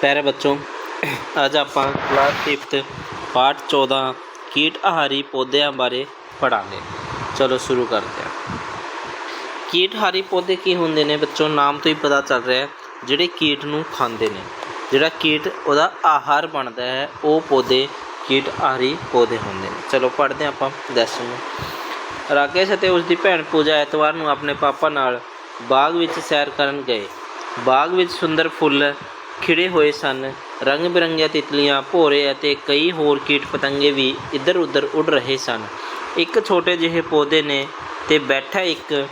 ਪਿਆਰੇ ਬੱਚੋ, ਅੱਜ ਆਪਾਂ ਕਲਾਸ 5th ਪਾਠ 14 ਕੀਟ ਆਹਾਰੀ ਪੌਦਿਆਂ ਬਾਰੇ ਪੜਾਂਗੇ ਚਲੋ ਸ਼ੁਰੂ ਕਰਦੇ ਹਾਂ। ਕੀਟ ਆਹਾਰੀ ਪੌਦੇ ਕੀ ਹੁੰਦੇ ਨੇ ਬੱਚੋ? ਨਾਮ ਤੋਂ ਹੀ ਪਤਾ ਚੱਲ ਰਿਹਾ ਹੈ, ਜਿਹੜੇ ਕੀਟ ਨੂੰ ਖਾਂਦੇ ਨੇ। ਜਿਹੜਾ ਕੀਟ ਉਹਦਾ ਆਹਾਰ ਬਣਦਾ ਹੈ, ਉਹ ਪੌਦੇ ਕੀਟ ਆਹਾਰੀ ਪੌਦੇ ਹੁੰਦੇ ਨੇ। ਚਲੋ ਪੜ੍ਹਦੇ ਹਾਂ ਆਪਾਂ ਲੈਸਨ ਰਾਕੇਸ਼ ਅਤੇ ਉਸ ਦੀ ਭੈਣ ਪੂਜਾ ਐਤਵਾਰ ਨੂੰ ਆਪਣੇ ਪਾਪਾ ਨਾਲ ਬਾਗ ਵਿੱਚ ਸੈਰ ਕਰਨ ਗਏ। ਬਾਗ ਵਿੱਚ ਸੁੰਦਰ ਫੁੱਲ ਖਿੜੇ ਹੋਏ ਸਨ। ਰੰਗ ਬਿਰੰਗੀਆਂ ਤਿਤਲੀਆਂ, ਭੋਰੇ ਅਤੇ ਕਈ ਹੋਰ ਕੀਟ ਪਤੰਗੇ ਵੀ ਇੱਧਰ ਉੱਧਰ ਉੱਡ ਰਹੇ ਸਨ। ਇੱਕ ਛੋਟੇ ਜਿਹੇ ਪੌਦੇ ਨੇ ਤੇ ਬੈਠਾ ਇੱਕ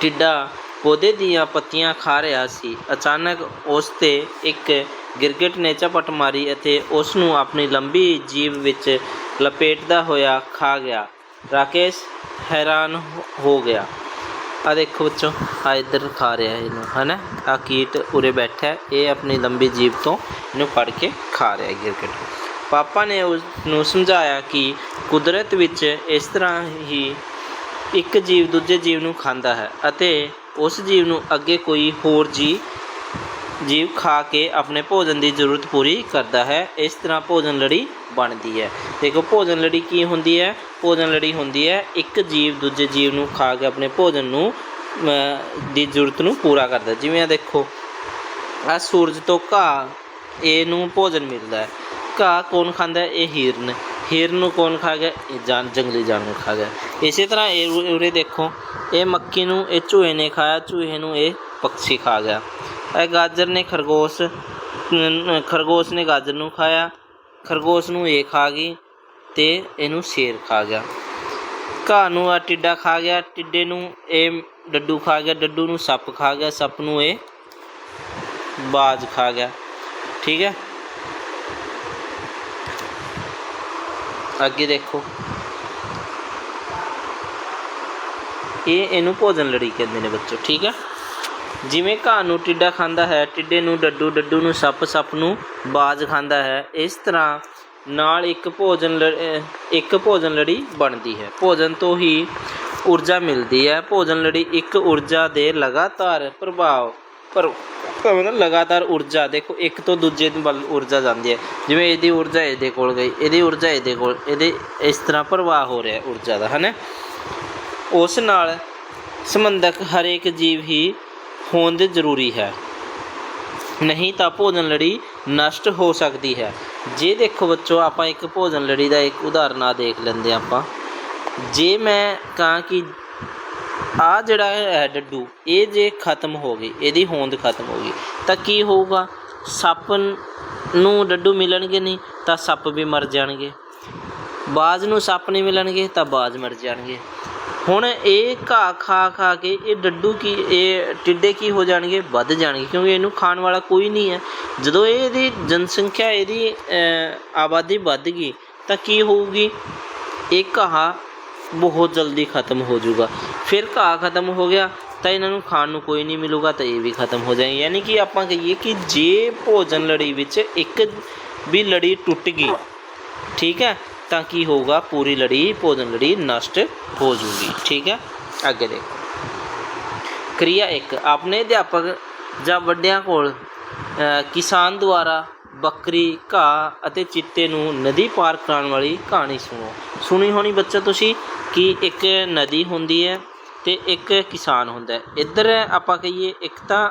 ਟਿੱਡਾ ਪੌਦੇ ਦੀਆਂ ਪੱਤੀਆਂ ਖਾ ਰਿਹਾ ਸੀ। ਅਚਾਨਕ ਉਸ ਤੇ ਇੱਕ ਗਿਰਗਿਟ ਨੇ ਝਪਟ ਮਾਰੀ ਅਤੇ ਉਸ ਨੂੰ ਆਪਣੀ ਲੰਬੀ ਜੀਭ ਵਿੱਚ ਲਪੇਟਦਾ ਹੋਇਆ ਖਾ ਗਿਆ। ਰਾਕੇਸ਼ ਹੈਰਾਨ ਹੋ- ਹੋ ਗਿਆ। ਆ ਦੇਖੋ ਬੱਚੋ ਆ ਇੱਧਰ ਖਾ ਰਿਹਾ ਇਹਨੂੰ, ਹਨਾ? ਆ ਕੀਟ ਉਰੇ ਬੈਠਾ ਹੈ, ਇਹ ਆਪਣੀ ਲੰਬੀ ਜੀਭ ਤੋਂ ਇਹਨੂੰ ਫੜ ਕੇ ਖਾ ਰਿਹਾ ਹੈ ਗਿਰਗਿਟ ਪਾਪਾ ਨੇ ਉਸ ਨੂੰ ਸਮਝਾਇਆ ਕਿ ਕੁਦਰਤ ਵਿੱਚ ਇਸ ਤਰ੍ਹਾਂ ਹੀ ਇੱਕ ਜੀਵ ਦੂਜੇ ਜੀਵ ਨੂੰ ਖਾਂਦਾ ਹੈ ਅਤੇ ਉਸ ਜੀਵ ਨੂੰ ਅੱਗੇ ਕੋਈ ਹੋਰ ਜੀ ਜੀਵ ਖਾ ਕੇ ਆਪਣੇ ਭੋਜਨ ਦੀ ਜ਼ਰੂਰਤ ਪੂਰੀ ਕਰਦਾ ਹੈ। ਇਸ ਤਰ੍ਹਾਂ ਭੋਜਨ ਲੜੀ ਬਣਦੀ ਹੈ। ਦੇਖੋ, ਭੋਜਨ ਲੜੀ ਕੀ ਹੁੰਦੀ ਹੈ? ਭੋਜਨ ਲੜੀ ਹੁੰਦੀ ਹੈ, ਇੱਕ ਜੀਵ ਦੂਜੇ ਜੀਵ ਨੂੰ ਖਾ ਕੇ ਆਪਣੇ ਭੋਜਨ ਨੂੰ ਦੀ ਜ਼ਰੂਰਤ ਨੂੰ ਪੂਰਾ ਕਰਦਾ ਜਿਵੇਂ ਆ ਦੇਖੋ, ਆ ਸੂਰਜ ਤੋਂ ਘਾਹ ਇਹਨੂੰ ਭੋਜਨ ਮਿਲਦਾ ਹੈ। ਘਾਹ ਕੌਣ ਖਾਂਦਾ ਹੈ? ਇਹ ਹਿਰਨ। ਹਿਰਨ ਨੂੰ ਕੌਣ ਖਾ ਗਿਆ? ਇਹ ਜਾਨ, ਜੰਗਲੀ ਜਾਨਵਰ ਖਾ ਗਿਆ। ਇਸੇ ਤਰ੍ਹਾਂ ਇਹ ਉਰੇ ਦੇਖੋ, ਇਹ ਮੱਕੀ ਨੂੰ, ਇਹ ਚੂਹੇ ਨੇ ਖਾਇਆ, ਚੂਹੇ ਨੂੰ ਇਹ ਪੰਛੀ ਖਾ ਗਿਆ। ਇਹ ਗਾਜਰ ਨੇ ਖਰਗੋਸ਼ ਖਰਗੋਸ਼ ਨੇ ਗਾਜਰ ਨੂੰ ਖਾਇਆ। ਖਰਗੋਸ਼ ਨੂੰ ਇਹ ਖਾ ਗਈ ਤੇ ਇਹਨੂੰ ਸ਼ੇਰ ਖਾ ਗਿਆ। ਘਾਹ ਨੂੰ ਆ ਟਿੱਡਾ ਖਾ ਗਿਆ, ਟਿੱਡੇ ਨੂੰ ਇਹ ਡੱਡੂ ਖਾ ਗਿਆ, ਡੱਡੂ ਨੂੰ ਸੱਪ ਖਾ ਗਿਆ, ਸੱਪ ਨੂੰ ਇਹ ਬਾਜ ਖਾ ਗਿਆ। ਠੀਕ ਹੈ? ਅੱਗੇ ਦੇਖੋ। ਇਹ ਇਹਨੂੰ ਭੋਜਨ ਲੜੀ ਕਹਿੰਦੇ ਨੇ ਬੱਚੋ, ਠੀਕ ਹੈ? ਜਿਵੇਂ ਘਾਹ ਨੂੰ ਟਿੱਡਾ ਖਾਂਦਾ ਹੈ, ਟਿੱਡੇ ਨੂੰ ਡੱਡੂ ਡੱਡੂ ਨੂੰ ਸੱਪ ਸੱਪ ਨੂੰ ਬਾਜ ਖਾਂਦਾ ਹੈ। ਇਸ ਤਰ੍ਹਾਂ ਨਾਲ ਇੱਕ ਭੋਜਨ ਲ- ਇੱਕ ਭੋਜਨ ਲੜੀ ਬਣਦੀ ਹੈ। ਭੋਜਨ ਤੋਂ ਹੀ ਊਰਜਾ ਮਿਲਦੀ ਹੈ। ਭੋਜਨ ਲੜੀ ਇੱਕ ਊਰਜਾ ਦੇ ਲਗਾਤਾਰ ਪ੍ਰਭਾਵ, ਪਰ ਮਤਲਬ ਲਗਾਤਾਰ ਊਰਜਾ, ਦੇਖੋ ਇੱਕ ਤੋਂ ਦੂਜੇ ਵੱਲ ਊਰਜਾ ਜਾਂਦੀ ਹੈ। ਜਿਵੇਂ ਇਹਦੀ ਊਰਜਾ ਇਹਦੇ ਕੋਲ ਗਈ, ਇਹਦੀ ਊਰਜਾ ਇਹਦੇ ਕੋਲ, ਇਹਦੇ ਇਸ ਤਰ੍ਹਾਂ ਪ੍ਰਵਾਹ ਹੋ ਰਿਹਾ ਊਰਜਾ ਦਾ ਹੈ ਉਸ ਨਾਲ ਸੰਬੰਧਕ ਹਰੇਕ ਜੀਵ ਹੀ ਹੋਂਦ ਜ਼ਰੂਰੀ ਹੈ। ਨਹੀਂ ਤਾਂ ਭੋਜਨ ਲੜੀ ਨਸ਼ਟ ਹੋ ਸਕਦੀ ਹੈ। ਜੇ ਦੇਖੋ ਬੱਚੋ, ਆਪਾਂ ਇੱਕ ਭੋਜਨ ਲੜੀ ਦਾ ਇੱਕ ਉਦਾਹਰਨ ਆ ਦੇਖ ਲੈਂਦੇ ਹਾਂ ਆਪਾਂ। ਜੇ ਮੈਂ ਕਹਾਂ ਕਿ ਆ ਜਿਹੜਾ ਹੈ ਡੱਡੂ, ਇਹ ਜੇ ਖਤਮ ਹੋ ਗਈ, ਇਹਦੀ ਹੋਂਦ ਖਤਮ ਹੋ ਗਈ, ਤਾਂ ਕੀ ਹੋਊਗਾ? ਸੱਪ ਨੂੰ ਡੱਡੂ ਮਿਲਣਗੇ ਨਹੀਂ, ਤਾਂ ਸੱਪ ਵੀ ਮਰ ਜਾਣਗੇ। ਬਾਜ਼ ਨੂੰ ਸੱਪ ਨਹੀਂ ਮਿਲਣਗੇ, ਤਾਂ ਬਾਜ਼ ਮਰ ਜਾਣਗੇ। ਹੁਣ ਇਹ ਘਾਹ ਖਾ ਖਾ ਕੇ ਇਹ ਡੱਡੂ ਕੀ, ਇਹ ਟਿੱਡੇ ਕੀ ਹੋ ਜਾਣਗੇ? ਵੱਧ ਜਾਣਗੇ, ਕਿਉਂਕਿ ਇਹਨੂੰ ਖਾਣ ਵਾਲਾ ਕੋਈ ਨਹੀਂ ਹੈ। ਜਦੋਂ ਇਹ ਇਹਦੀ ਜਨਸੰਖਿਆ, ਇਹਦੀ ਆਬਾਦੀ ਵੱਧ ਗਈ, ਤਾਂ ਕੀ ਹੋਊਗੀ? ਇਹ ਘਾਹ ਬਹੁਤ ਜਲਦੀ ਖਤਮ ਹੋ ਜਾਊਗਾ। ਫਿਰ ਘਾਹ ਖਤਮ ਹੋ ਗਿਆ, ਤਾਂ ਇਹਨਾਂ ਨੂੰ ਖਾਣ ਨੂੰ ਕੋਈ ਨਹੀਂ ਮਿਲੂਗਾ, ਤਾਂ ਇਹ ਵੀ ਖਤਮ ਹੋ ਜਾਏਗੀ। ਯਾਨੀ ਕਿ ਆਪਾਂ ਕਹੀਏ ਕਿ ਜੇ ਭੋਜਨ ਲੜੀ ਵਿੱਚ ਇੱਕ ਵੀ ਲੜੀ ਟੁੱਟ ਗਈ, ਠੀਕ ਹੈ ਤਾਂ ਕੀ ਹੋਊਗਾ? ਪੂਰੀ ਲੜੀ, ਭੋਜਨ ਲੜੀ ਨਸ਼ਟ ਹੋ ਜੂਗੀ। ਠੀਕ ਹੈ? ਅੱਗੇ ਦੇਖੋ। ਕਿਰਿਆ 1 ਆਪਣੇ ਅਧਿਆਪਕ ਜਾਂ ਵੱਡਿਆਂ ਕੋਲ ਕਿਸਾਨ ਦੁਆਰਾ ਬੱਕਰੀ, ਘਾਹ ਅਤੇ ਚਿੱਤੇ ਨੂੰ ਨਦੀ ਪਾਰ ਕਰਾਉਣ ਵਾਲੀ ਕਹਾਣੀ ਸੁਣੋ। ਸੁਣੀ ਹੋਣੀ ਬੱਚਾ ਤੁਸੀਂ ਕਿ ਇੱਕ ਨਦੀ ਹੁੰਦੀ ਹੈ ਤੇ ਇੱਕ ਕਿਸਾਨ ਹੁੰਦਾ ਇੱਧਰ ਆਪਾਂ ਕਹੀਏ, ਇੱਕ ਤਾਂ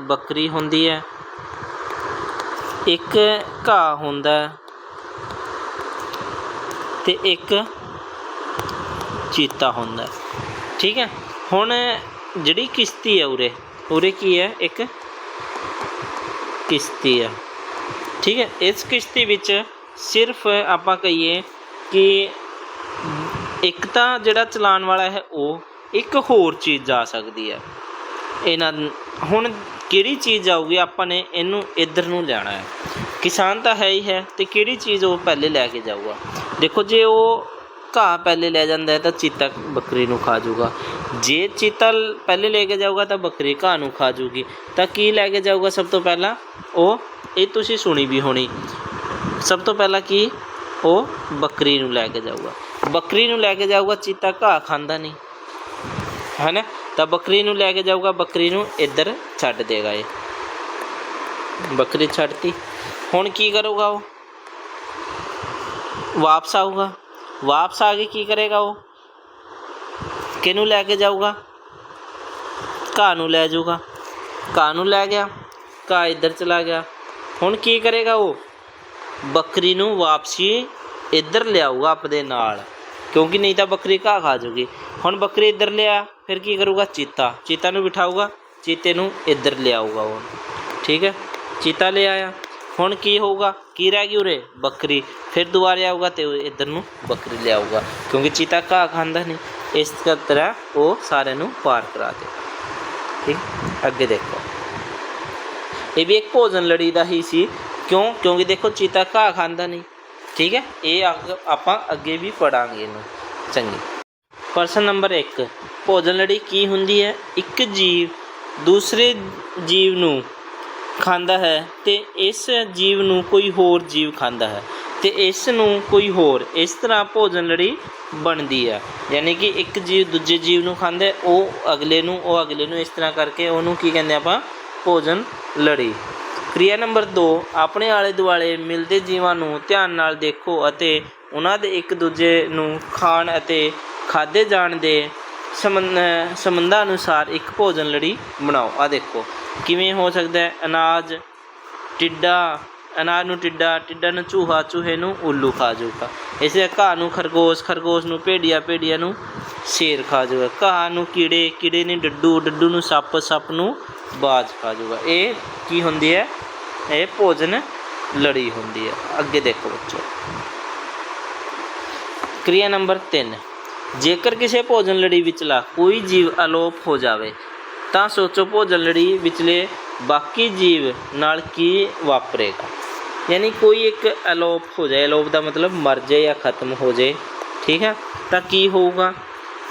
ਬੱਕਰੀ ਹੁੰਦੀ ਹੈ, ਇੱਕ ਘਾਹ ਹੁੰਦਾ ਤੇ ਇੱਕ ਚੀਤਾ ਹੁੰਦਾ ਠੀਕ ਹੈ? ਹੁਣ ਜਿਹੜੀ ਕਿਸ਼ਤੀ ਹੈ ਉਰੇ ਉਰੇ ਕੀ ਹੈ? ਇੱਕ ਕਿਸ਼ਤੀ ਹੈ। ਠੀਕ ਹੈ? ਇਸ ਕਿਸ਼ਤੀ ਵਿੱਚ ਸਿਰਫ ਆਪਾਂ ਕਹੀਏ ਕਿ ਇੱਕ ਤਾਂ ਜਿਹੜਾ ਚਲਾਉਣ ਵਾਲਾ ਹੈ, ਉਹ ਇੱਕ ਹੋਰ ਚੀਜ਼ ਜਾ ਸਕਦੀ ਹੈ। ਇਹਨਾਂ ਹੁਣ ਕਿਹੜੀ ਚੀਜ਼ ਜਾਊਗੀ ਆਪਾਂ ਨੇ ਇਹਨੂੰ ਇੱਧਰ ਨੂੰ ਲਿਆਣਾ ਹੈ। ਕਿਸਾਨ ਤਾਂ ਹੈ ਹੀ ਹੈ ਤੇ ਕਿਹੜੀ ਚੀਜ਼ ਉਹ ਪਹਿਲੇ ਲੈ ਕੇ ਜਾਊਗਾ? ਦੇਖੋ, ਜੇ ਉਹ ਘਾਹ ਪਹਿਲੇ ਲੈ ਜਾਂਦਾ ਹੈ ਤਾਂ ਚੀਤਾ ਬੱਕਰੀ ਨੂੰ ਖਾ ਜਾਊਗਾ। ਜੇ ਚੀਤਾ ਪਹਿਲੇ ਲੈ ਕੇ ਜਾਊਗਾ ਤਾਂ ਬੱਕਰੀ ਘਾਹ ਨੂੰ ਖਾ ਜਾਊਗੀ। ਤਾਂ ਕੀ ਲੈ ਕੇ ਜਾਊਗਾ ਸਭ ਤੋਂ ਪਹਿਲਾਂ? ਉਹ, ਇਹ ਤੁਸੀਂ ਸੁਣੀ ਵੀ ਹੋਣੀ। ਸਭ ਤੋਂ ਪਹਿਲਾਂ ਕੀ? ਉਹ ਬੱਕਰੀ ਨੂੰ ਲੈ ਕੇ ਜਾਊਗਾ। ਬੱਕਰੀ ਨੂੰ ਲੈ ਕੇ ਜਾਊਗਾ, ਚੀਤਾ ਘਾਹ ਖਾਂਦਾ ਨਹੀਂ। ਹੈ ਨਾ ਤਾਂ ਬੱਕਰੀ ਨੂੰ ਲੈ ਕੇ ਜਾਊਗਾ, ਬੱਕਰੀ ਨੂੰ ਇੱਧਰ ਛੱਡ ਦੇਗਾ ਇਹ। ਬੱਕਰੀ ਛੱਡਤੀ। ਹੁਣ ਕੀ ਕਰੂਗਾ ਉਹ? ਵਾਪਸ ਆਊਗਾ ਵਾਪਸ ਆ ਕੇ ਕੀ ਕਰੇਗਾ ਉਹ ਕਿਹਨੂੰ ਲੈ ਕੇ ਜਾਊਗਾ ਘਾਹ ਨੂੰ ਲੈ ਜਾਊਗਾ ਘਾਹ ਨੂੰ ਲੈ ਗਿਆ ਘਾਹ ਇੱਧਰ ਚਲਾ ਗਿਆ ਹੁਣ ਕੀ ਕਰੇਗਾ ਉਹ ਬੱਕਰੀ ਨੂੰ ਵਾਪਸੀ ਇੱਧਰ ਲਿਆਊਗਾ ਆਪਣੇ ਨਾਲ ਕਿਉਂਕਿ ਨਹੀਂ ਤਾਂ ਬੱਕਰੀ ਘਾਹ ਖਾ ਜਾਊਗੀ ਹੁਣ ਬੱਕਰੀ ਇੱਧਰ ਲਿਆ ਫਿਰ ਕੀ ਕਰੂਗਾ ਚੀਤਾ ਚੀਤਾ ਨੂੰ ਬਿਠਾਊਗਾ ਚੀਤੇ ਨੂੰ ਇੱਧਰ ਲਿਆਊਗਾ ਉਹ ਠੀਕ ਹੈ ਚੀਤਾ ਲੈ ਆਇਆ ਹੁਣ ਕੀ ਹੋਊਗਾ? ਕੀ ਰਹਿ ਗਈ ਉਰੇ? ਬੱਕਰੀ। ਫਿਰ ਦੁਬਾਰਾ ਆਊਗਾ ਤੇ ਉਹ ਇੱਧਰ ਨੂੰ ਬੱਕਰੀ ਲਿਆਊਗਾ। ਕਿਉਂਕਿ ਚੀਤਾ ਘਾਹ ਖਾਂਦਾ ਨਹੀਂ ਇਸ ਤਰ੍ਹਾਂ ਉਹ ਸਾਰਿਆਂ ਨੂੰ ਪਾਰ ਕਰਾ ਦੇ। ਠੀਕ? ਅੱਗੇ ਦੇਖੋ। ਇਹ ਵੀ ਇੱਕ ਭੋਜਨ ਲੜੀ ਦਾ ਹੀ ਸੀ। ਕਿਉਂ? ਕਿਉਂਕਿ ਦੇਖੋ, ਚੀਤਾ ਘਾਹ ਖਾਂਦਾ ਨਹੀਂ ਠੀਕ ਹੈ? ਇਹ ਅੱਗ- ਆਪਾਂ ਅੱਗੇ ਵੀ ਪੜਾਂਗੇ ਇਹਨੂੰ। ਚੰਗੀ। ਪ੍ਰਸ਼ਨ ਨੰਬਰ 1 ਭੋਜਨ ਲੜੀ ਕੀ ਹੁੰਦੀ ਹੈ? ਇੱਕ ਜੀਵ ਦੂਸਰੇ ਜੀਵ ਨੂੰ ਖਾਂਦਾ ਹੈ ਤੇ ਇਸ ਜੀਵ ਨੂੰ ਕੋਈ ਹੋਰ ਜੀਵ ਖਾਂਦਾ ਹੈ ਤੇ ਇਸ ਨੂੰ ਕੋਈ ਹੋਰ ਇਸ ਤਰ੍ਹਾਂ ਭੋਜਨ ਲੜੀ ਬਣਦੀ ਹੈ, ਯਾਨੀ ਕਿ ਇੱਕ ਜੀਵ ਦੂਜੇ ਜੀਵ ਨੂੰ ਖਾਂਦਾ ਉਹ ਅਗਲੇ ਨੂੰ, ਉਹ ਅਗਲੇ ਨੂੰ ਇਸ ਤਰ੍ਹਾਂ ਕਰਕੇ ਉਹਨੂੰ ਕੀ ਕਹਿੰਦੇ ਆਪਾਂ, ਭੋਜਨ ਲੜੀ। ਕਿਰਿਆ ਨੰਬਰ 2 ਆਪਣੇ ਆਲੇ ਦੁਆਲੇ ਮਿਲਦੇ ਜੀਵਾਂ ਨੂੰ ਧਿਆਨ ਨਾਲ ਦੇਖੋ ਅਤੇ ਉਹਨਾਂ ਦੇ ਇੱਕ ਦੂਜੇ ਨੂੰ ਖਾਣ ਅਤੇ ਖਾਦੇ ਜਾਣ ਦੇ ਸੰਬੰਧ ਸੰਬੰਧਾਂ ਅਨੁਸਾਰ ਇੱਕ ਭੋਜਨ ਲੜੀ ਬਣਾਓ। ਆ ਦੇਖੋ। ਕਿਵੇਂ ਹੋ ਸਕਦਾ ਹੈ? ਅਨਾਜ, ਟਿੱਡਾ, ਅਨਾਜ ਨੂੰ ਟਿੱਡਾ ਟਿੱਡਾ ਨੂੰ ਚੂਹਾ, ਚੂਹੇ ਨੂੰ ਉੱਲੂ ਖਾ ਜਾਊਗਾ। ਇਸੇ ਘਾਹ ਨੂੰ ਖਰਗੋਸ਼ ਖਰਗੋਸ਼ ਨੂੰ ਭੇੜੀਆ ਭੇੜੀਆ ਨੂੰ ਸ਼ੇਰ ਖਾ ਜਾਊਗਾ। ਘਾਹ ਨੂੰ ਕੀੜੇ ਕੀੜੇ ਨੇ ਡੱਡੂ ਡੱਡੂ ਨੂੰ ਸੱਪ ਸੱਪ ਨੂੰ ਬਾਜ ਖਾ ਜਾਊਗਾ। ਇਹ ਕੀ ਹੁੰਦੀ ਹੈ? ਇਹ ਭੋਜਨ ਲੜੀ ਹੁੰਦੀ ਹੈ। ਅੱਗੇ ਦੇਖੋ ਬੱਚੋ। ਕਿਰਿਆ ਨੰਬਰ 3 ਜੇਕਰ ਕਿਸੇ ਭੋਜਨ ਲੜੀ ਵਿਚਲਾ ਕੋਈ ਜੀਵ ਅਲੋਪ ਹੋ ਜਾਵੇ ਤਾਂ ਸੋਚੋ ਭੋਜਨ ਲੜੀ ਵਿਚਲੇ ਬਾਕੀ ਜੀਵ ਨਾਲ ਕੀ ਵਾਪਰੇਗਾ। ਯਾਨੀ ਕੋਈ ਇੱਕ ਅਲੋਪ ਹੋ ਜਾਏ, ਅਲੋਪ ਦਾ ਮਤਲਬ ਮਰ ਜਾਏ ਜਾਂ ਖਤਮ ਹੋ ਜਾਏ, ਠੀਕ ਹੈ? ਤਾਂ ਕੀ ਹੋਊਗਾ?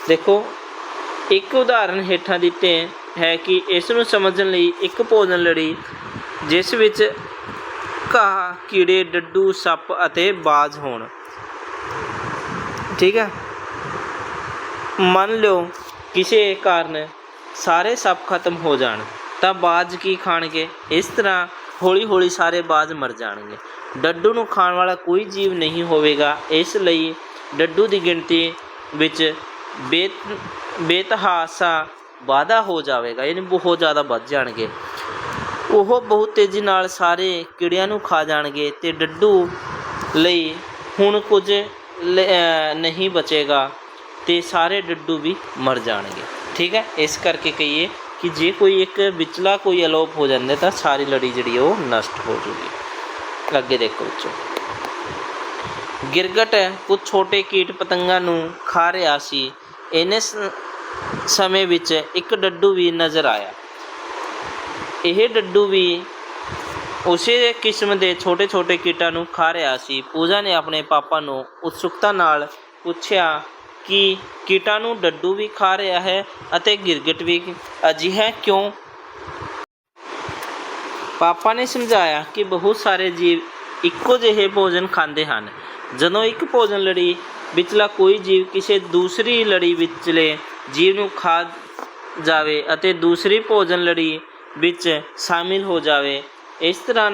ਦੇਖੋ, ਇੱਕ ਉਦਾਹਰਨ ਹੇਠਾਂ ਦਿੱਤੇ ਹੈ ਕਿ ਇਸ ਨੂੰ ਸਮਝਣ ਲਈ ਇੱਕ ਭੋਜਨ ਲੜੀ, ਜਿਸ ਵਿੱਚ ਘਾਹ, ਕੀੜੇ, ਡੱਡੂ, ਸੱਪ ਅਤੇ ਬਾਜ ਹੋਣ। ਠੀਕ ਹੈ? ਮੰਨ ਲਿਓ, ਕਿਸੇ ਕਾਰਨ ਸਾਰੇ ਸੱਪ ਖਤਮ ਹੋ ਜਾਣ, ਤਾਂ ਬਾਜ ਕੀ ਖਾਣਗੇ? ਇਸ ਤਰ੍ਹਾਂ ਹੌਲੀ ਹੌਲੀ ਸਾਰੇ ਬਾਜ ਮਰ ਜਾਣਗੇ। ਡੱਡੂ ਨੂੰ ਖਾਣ ਵਾਲਾ ਕੋਈ ਜੀਵ ਨਹੀਂ ਹੋਵੇਗਾ। ਇਸ ਲਈ ਡੱਡੂ ਦੀ ਗਿਣਤੀ ਵਿੱਚ ਬੇਤ, ਬੇਤਹਾਸਾ ਵਾਧਾ ਹੋ ਜਾਵੇਗਾ, ਯਾਨੀ ਬਹੁਤ ਜ਼ਿਆਦਾ ਵੱਧ ਜਾਣਗੇ। ਉਹ ਬਹੁਤ ਤੇਜ਼ੀ ਨਾਲ ਸਾਰੇ ਕੀੜਿਆਂ ਨੂੰ ਖਾ ਜਾਣਗੇ ਤੇ ਡੱਡੂ ਲਈ ਹੁਣ ਕੁਝ ਨਹੀਂ ਬਚੇਗਾ ਤੇ ਸਾਰੇ ਡੱਡੂ ਵੀ ਮਰ ਜਾਣਗੇ। ਠੀਕ ਹੈ? ਇਸ ਕਰਕੇ ਕਹੀਏ ਕਿ ਜੇ ਕੋਈ ਇੱਕ ਵਿਚਲਾ ਕੋਈ ਅਲੋਪ ਹੋ ਜਾਂਦਾ ਤਾਂ ਸਾਰੀ ਲੜੀ ਜਿਹੜੀ ਉਹ ਨਸ਼ਟ ਹੋ ਜੂਗੀ। ਅੱਗੇ ਦੇਖੋ ਬੱਚੋ। ਗਿਰਗਟ ਕੁਝ ਛੋਟੇ ਕੀਟ ਪਤੰਗਾਂ ਨੂੰ ਖਾ ਰਿਹਾ ਸੀ। ਇਹਨੇ ਸਮੇਂ ਵਿੱਚ ਇੱਕ ਡੱਡੂ ਵੀ ਨਜ਼ਰ ਆਇਆ। ਇਹ ਡੱਡੂ ਵੀ ਉਸੇ ਕਿਸਮ ਦੇ ਛੋਟੇ ਛੋਟੇ ਕੀਟਾਂ ਨੂੰ ਖਾ ਰਿਹਾ ਸੀ। ਪੂਜਾ ਨੇ ਆਪਣੇ ਪਾਪਾ ਨੂੰ ਉਤਸੁਕਤਾ ਨਾਲ ਪੁੱਛਿਆ ਕਿ ਕੀਟਾਂ ਨੂੰ ਡੱਡੂ ਵੀ ਖਾ ਰਿਹਾ ਹੈ ਅਤੇ ਗਿਰਗਿਟ ਵੀ ਅਜਿਹਾ ਕਿਉਂ? ਪਾਪਾ ਨੇ ਸਮਝਾਇਆ ਕਿ ਬਹੁਤ ਸਾਰੇ ਜੀਵ ਇੱਕੋ ਜਿਹੇ ਭੋਜਨ ਖਾਂਦੇ ਹਨ। ਜਦੋਂ ਇੱਕ ਭੋਜਨ ਲੜੀ ਵਿਚਲਾ ਕੋਈ ਜੀਵ ਕਿਸੇ ਦੂਸਰੀ ਲੜੀ ਵਿਚਲੇ ਜੀਵ ਨੂੰ ਖਾ ਜਾਵੇ ਅਤੇ ਦੂਸਰੀ ਭੋਜਨ ਲੜੀ ਵਿੱਚ ਸ਼ਾਮਿਲ ਹੋ ਜਾਵੇ, ਇਸ ਤਰ੍ਹਾਂ